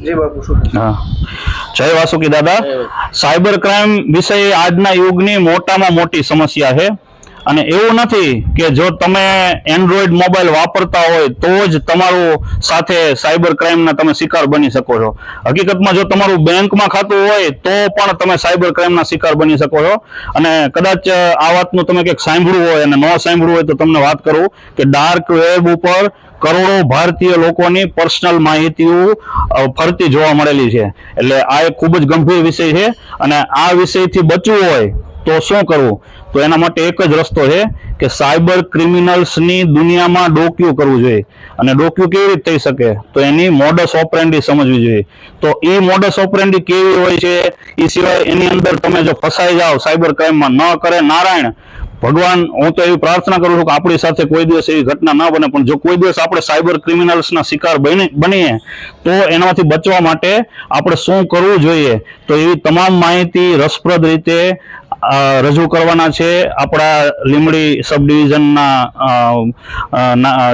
જય બાપુ શું હા. જય વાસુકી દાદા. સાયબર ક્રાઇમ વિષય આજના યુગની મોટામાં મોટી સમસ્યા છે. અને એવું નથી કે જો તમે એન્ડ્રોઈડ મોબાઈલ વાપરતા હોય તો જ તમારું સાથે સાયબર ક્રાઇમના તમે શિકાર બની શકો છો. હકીકતમાં જો તમારું બેંકમાં ખાતું હોય તો પણ તમે સાયબર ક્રાઇમના શિકાર બની શકો છો. અને કદાચ આ વાતનું તમે કંઈક સાંભળ્યું હોય અને ન સાંભળ્યું હોય તો તમને વાત કરું કે ડાર્ક વેબ ઉપર કરોડો ભારતીય લોકોની પર્સનલ માહિતીઓ ફરતી જોવા મળેલી છે. એટલે આ એક ખૂબ જ ગંભીર વિષય છે અને આ વિષયથી બચવું હોય તો શું કરવું? તો એના માટે એક જ રસ્તો છે કે સાયબર ક્રિમિનલ્સની દુનિયામાં ડોક્યુ કરવું જોઈએ. અને ડોક્યુ કેવી રીતે થઈ શકે? તો એની મોડસ ઓપરેન્ડી સમજવી જોઈએ. તો એ મોડસ ઓપરેન્ડી કેવી હોય છે? એ સિવાય એની અંદર તમે જો ફસાઈ જાઓ, સાયબર ક્રાઇમમાં ન કરે નારાયણ, ભગવાન, હું તો એવી પ્રાર્થના કરું છું કે આપણી સાથે કોઈ દિવસ એવી ઘટના ના બને, પણ જો કોઈ દિવસ આપણે સાયબર ક્રિમિનલ્સના શિકાર બની, બનીએ, તો એનાથી બચવા માટે આપણે શું કરવું જોઈએ? તો એવી તમામ માહિતી રસપ્રદ રીતે રજૂ કરવાના છે. આપણા લીમડી સબ ડિવિઝનના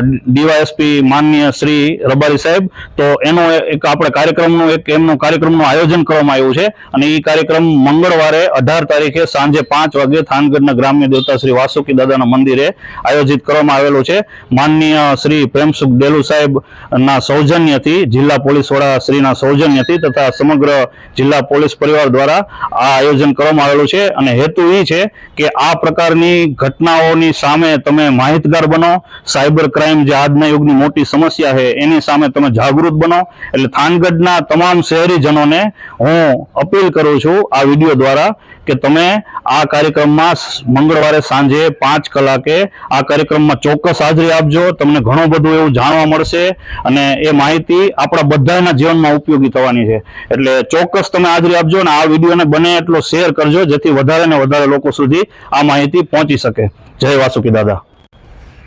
ડીવાયએસપી માન્ય શ્રી રબારી સાહેબ. તો એનો એક આપણે કાર્યક્રમનું, એક એમનું કાર્યક્રમનું આયોજન કરવામાં આવ્યું છે. અને એ કાર્યક્રમ મંગળવારે અઢાર તારીખે સાંજે પાંચ વાગે થાનગઢના ગ્રામ્ય દેવતા શ્રી વાસુકી દાદાના મંદિરે આયોજિત કરવામાં આવેલું છે. માનનીય શ્રી પ્રેમસુખ ડેલુ સાહેબના સૌજન્યથી, જિલ્લા પોલીસ વડા શ્રીના સૌજન્યથી તથા સમગ્ર જિલ્લા પોલીસ પરિવાર દ્વારા આ આયોજન કરવામાં આવેલું છે. અને હેતુ એ છે કે આ પ્રકારની ઘટનાઓની સામે તમે માહિતગાર બનો. સાયબર ક્રાઇમ જે આજના યુગની મોટી સમસ્યા છે, એની સામે તમે જાગૃત બનો. એટલે થાનગઢના તમામ શહેરીજનોને હું અપીલ કરું છું આ વીડિયો દ્વારા કે તમે આ કાર્યક્રમમાં મંગળવારે સાંજે પાંચ કલાકે આ કાર્યક્રમમાં ચોક્કસ હાજરી આપજો. તમને ઘણું બધું એવું જાણવા મળશે અને એ માહિતી આપણા બધાના જીવનમાં ઉપયોગી થવાની છે. એટલે ચોક્કસ તમે હાજરી આપજો અને આ વિડીયોને બને એટલો શેર કરજો જેથી વધારે ને વધારે લોકો સુધી આ માહિતી પહોંચી શકે. જય વાસુકી દાદા.